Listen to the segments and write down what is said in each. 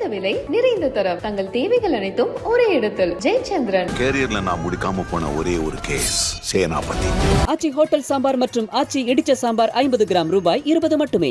குறைந்த விலை நிறைந்த தரம். தங்கள் தேவைகள் அனைத்தும் ஒரே இடத்தில். ஜெயச்சந்திரன். கேரியர்ல நான் முடிக்காம போன ஒரே ஒரு கேஸ் சேனாபதி. ஆச்சி ஹோட்டல் சாம்பார் மற்றும் ஆச்சி இடிச்ச சாம்பார் ஐம்பது கிராம் ரூபாய் இருபது மட்டுமே.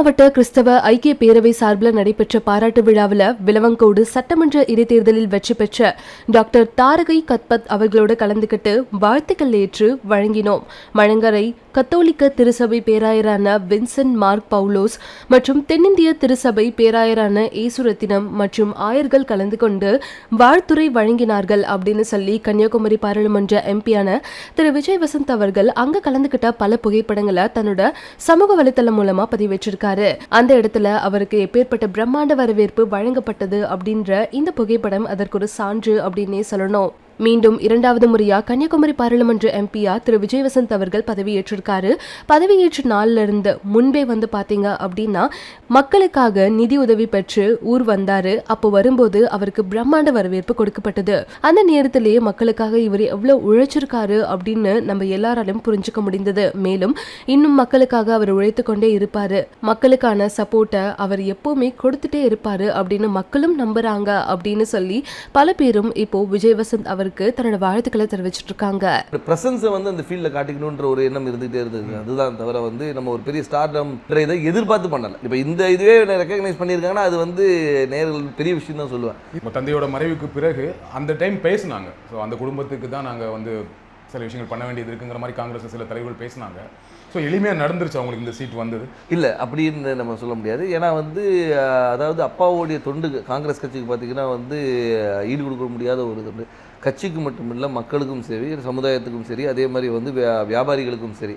மாவட்ட கிறிஸ்தவ ஐக்கிய பேரவை சார்பில் நடைபெற்ற பாராட்டு விழாவில் விலவங்கோடு சட்டமன்ற இடைத்தேர்தலில் வெற்றி பெற்ற டாக்டர் தாரகை கத்பத் அவர்களோடு கலந்துக்கிட்டு வாழ்த்துக்கள் ஏற்று வழங்கினோம். மழங்கரை கத்தோலிக்க திருசபை பேராயரான வின்சென்ட் மார்க் பவுலோஸ் மற்றும் தென்னிந்திய திருசபை பேராயரான ஏசுரத்தினம் மற்றும் ஆயர்கள் கலந்து கொண்டு வாழ்த்துறை வழங்கினார்கள் அப்படின்னு சொல்லி கன்னியாகுமரி பாராளுமன்ற எம்பியான திரு விஜய் வசந்த் அவர்கள் அங்கே கலந்துக்கிட்ட பல புகைப்படங்களை தன்னோட சமூக வலைத்தளம் மூலமா பதிவேற்றிருக்காரு. அந்த இடத்துல அவருக்கு எப்பேற்பட்ட பிரம்மாண்ட வரவேற்பு வழங்கப்பட்டது அப்படின்ற இந்த புகைப்படம் அதற்கு ஒரு சான்று அப்படின்னே சொல்லணும். மீண்டும் இரண்டாவது முறையா கன்னியாகுமரி பாராளுமன்ற எம்பியா திரு விஜய் வசந்த் அவர்கள் பதவியேற்றிருக்காரு. பதவியேற்ற நாள்ல இருந்து முன்பே வந்து பாத்தீங்க அப்படின்னா மக்களுக்காக நிதி உதவி பெற்று ஊர் வந்தாரு. அப்போ வரும்போது அவருக்கு பிரம்மாண்ட வரவேற்பு கொடுக்கப்பட்டது. அந்த நேரத்திலேயே மக்களுக்காக இவர் எவ்வளவு உழைச்சிருக்காரு அப்படின்னு நம்ம எல்லாராலும் புரிஞ்சுக்க முடிந்தது. மேலும் இன்னும் மக்களுக்காக அவர் உழைத்து கொண்டே இருப்பாரு. மக்களுக்கான சப்போர்ட்டை அவர் எப்பவுமே கொடுத்துட்டே இருப்பாரு அப்படின்னு மக்களும் நம்புறாங்க அப்படின்னு சொல்லி பல பேரும் இப்போ விஜய் வசந்த் அவருக்கு தன்னோட வாழ்த்துக்களை தெரிவிச்சிட்டு இருக்காங்க ப்ரெசன்ஸை வந்து அந்த ஃபீல்டில் காட்டிக்கணுன்ற ஒரு எண்ணம் இருந்துகிட்டே இருந்தது. அதுதான் தவிர வந்து நம்ம ஒரு பெரிய ஸ்டார்டம் இதை எதிர்பார்த்து பண்ணலை. இப்போ இந்த இதுவே ரெக்கக்னைஸ் பண்ணியிருக்காங்கன்னா அது வந்து நேர்கள் பெரிய விஷயம் தான் சொல்லுவேன். இப்போ தந்தையோட மறைவுக்கு பிறகு அந்த டைம் பேசுனாங்க. ஸோ அந்த குடும்பத்துக்கு தான் நாங்கள் வந்து சில விஷயங்கள் பண்ண வேண்டியது இருக்குங்கிற மாதிரி காங்கிரஸ் சில தலைவர்கள் பேசினாங்க. ஸோ எளிமையாக நடந்துருச்சு அவங்களுக்கு இந்த சீட் வந்தது. இல்லை அப்படின்னு நம்ம சொல்ல முடியாது. ஏன்னா வந்து அதாவது அப்பாவுடைய தொண்டு காங்கிரஸ் கட்சிக்கு பார்த்தீங்கன்னா வந்து ஈடு கொடுக்க முடியாத ஒரு தொண்டு. கட்சிக்கு மட்டும் இல்லை மக்களுக்கும் சரி சமுதாயத்துக்கும் சரி அதே மாதிரி வந்து வியா- வியாபாரிகளுக்கும் சரி.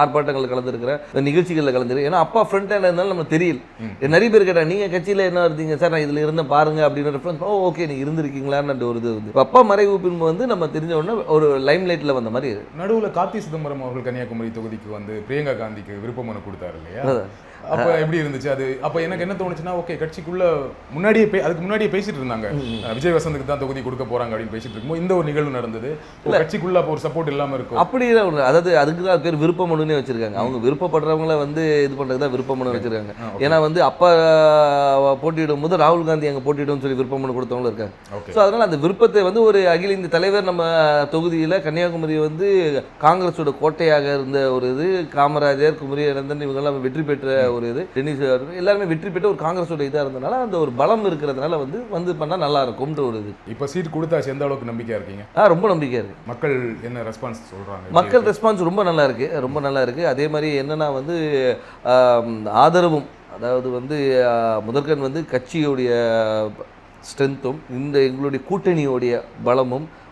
ஆர்ப்பாட்டங்களில் கலந்துருக்கிறேன் இந்த நிகழ்ச்சிகளில் கலந்துருக்கேன் ஏன்னா அப்பா ஃப்ரண்ட் ஹேண்ட் இருந்தாலும் நமக்கு தெரியல. நிறைய பேர் கேட்டாங்க நீங்கள் கட்சியில் என்ன இருந்தீங்க? சார் நான் இதில் இருந்தேன் பாருங்க அப்படின்னு ரெஃபரன்ஸ் ஓ ஓகே நீ இருந்திருக்கீங்களான்னு ஒரு இது வந்து அப்பா மறைவு பின்பு வந்து நம்ம தெரிஞ்ச உடனே ஒரு லைம் லைட்டில் வந்த மாதிரி நடுவில் கார்த்தி சிதம்பரம் அவர்கள் கன்னியாகுமரி தொகுதிக்கு வந்து பிரியங்கா காந்திக்கு விருப்ப மனு கொடுத்தாரு இல்லையா? அப்ப எப்படி இருந்துச்சு? அது அப்ப எனக்கு என்ன தோணுச்சுன்னா ஓகே கட்சிக்குள்ள முன்னாடியே அதுக்கு முன்னாடியே பேசிட்டு இருந்தாங்க. விஜய் வசந்துக்கு தான் தொகுதி கொடுக்க போறாங்க அப்படின்னு பேசிட்டு இருக்கும்போது இந்த ஒரு நிகழ்வு நடந்தது. கட்சிக்குள்ள அப்போ ஒரு சப்போர்ட் இல்லாம இருக்கும். ஒன்று அதாவது அதுக்கு தான் பேர் விருப்ப மனுனே வச்சிருக்காங்க. அவங்க விருப்பப்படுறவங்கள வந்து இது பண்ணுறது தான் விருப்ப மனு வச்சிருக்காங்க ஏன்னா வந்து அப்பா போட்டியிடும் போது ராகுல் காந்தி அங்கே போட்டியிடும் சொல்லி விருப்ப மனு கொடுத்தவங்களும் இருக்காங்க. ஸோ அதனால் அந்த விருப்பத்தை வந்து ஒரு அகில இந்திய தலைவர் நம்ம தொகுதியில் கன்னியாகுமரி வந்து காங்கிரஸோட கோட்டையாக இருந்த ஒரு இது காமராஜர் குமரி நந்தன் இவங்கெல்லாம் வெற்றி பெற்ற ஒரு இது டென்னிஸ் எல்லாருமே வெற்றி பெற்ற ஒரு காங்கிரஸோட இதாக இருந்தனால அந்த ஒரு பலம் இருக்கிறதுனால வந்து வந்து பண்ணால் நல்லா இருக்கும்ன்ற ஒரு இது. இப்போ சீட் கொடுத்தாச்சு எந்த அளவுக்கு நம்பிக்கையா இருக்கீங்க? ஆ ரொம்ப நம்பிக்கையாக இருக்குது மக்கள் என்ன ரெஸ்பான்ஸ் சொல்றாங்க? மக்கள் ரெஸ்பான்ஸ் ரொம்ப நல்லா இருக்கு. ரொம்ப நல்லா நல்லா இருக்கு. அதே மாதிரி என்னன்னா வந்து ஆதரவும் அதாவது வந்து முதற்கன் முதற்கண் வந்து கட்சியுடைய ஸ்ட்ரென்த்தும் இந்த எங்களுடைய கூட்டணியோடைய பலமும்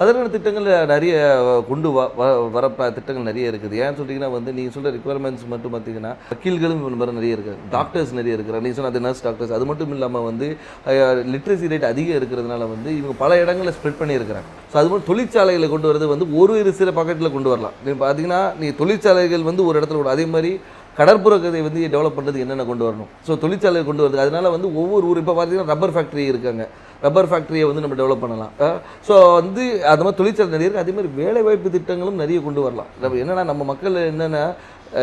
அதற்கான திட்டங்கள் நிறைய கொண்டு வ வ- வர திட்டங்கள் நிறைய இருக்குது. ஏன்னு சொல்லிட்டீங்கன்னா வந்து நீங்கள் சொல்கிற ரிக்குவயர்மெண்ட்ஸ் மட்டும் பார்த்தீங்கன்னா வக்கீல்களும் மாதிரி நிறைய இருக்குது டாக்டர்ஸ் நிறைய இருக்கிறாங்க. நீங்கள் சொன்ன அது நர்ஸ் டாக்டர்ஸ் அது மட்டும் இல்லாமல் வந்து லிட்ரஸி ரேட் அதிகம் இருக்கிறதுனால வந்து இவங்க பல இடங்களில் ஸ்ப்ரெட் பண்ணியிருக்கிறாங்க. ஸோ அது மாதிரி தொழிற்சாலைகளை கொண்டு வரது வந்து ஒரு சில பாக்கெட்டில் கொண்டு வரலாம். நீங்கள் பார்த்தீங்கன்னா நீ தொழிற்சாலைகள் வந்து ஒரு இடத்துல கூட அதே மாதிரி கடற்புற கதை வந்து டெவலப் பண்ணுறதுக்கு என்னென்ன கொண்டு வரணும்? ஸோ தொழிற்சாலை கொண்டு வரது அதனால வந்து ஒவ்வொரு ஊர் இப்போ பார்த்தீங்கன்னா ரப்பர் ஃபேக்ட்ரி இருக்காங்க. ரப்பர் ஃபேக்ட்ரியை வந்து நம்ம டெவலப் பண்ணலாம். ஸோ வந்து அது மாதிரி தொழிற்சாலை நிறைய இருக்குது அதே மாதிரி வேலைவாய்ப்பு திட்டங்களும் நிறைய கொண்டு வரலாம். என்னன்னா நம்ம மக்கள் என்னென்னா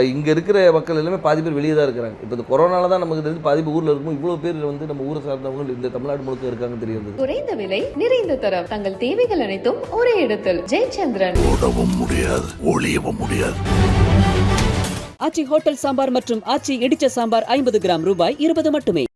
இங்கே இருக்கிற மக்கள் எல்லாமே பாதி பேர் வெளியே தான் இருக்கிறாங்க. இப்போ இந்த கொரோனால தான் நமக்கு தெரிஞ்சு பாதி பேர் ஊரில் இருக்கும் இவ்வளோ பேர் வந்து நம்ம ஊரை சார்ந்தவங்க இந்த தமிழ்நாடு முழுக்க இருக்காங்கன்னு தெரிய வந்தது குறைந்த விலை நிறைந்த தரம். தங்கள் தேவைகள் அனைத்தும் ஒரே இடத்தில். ஜெயச்சந்திரன். ஓடவும் முடியாது ஒளியவும் முடியாது. ஆச்சி ஹோட்டல் சாம்பார் மற்றும் ஆச்சி இடிச்ச சாம்பார் ஐம்பது கிராம் ரூபாய் இருபது மட்டுமே.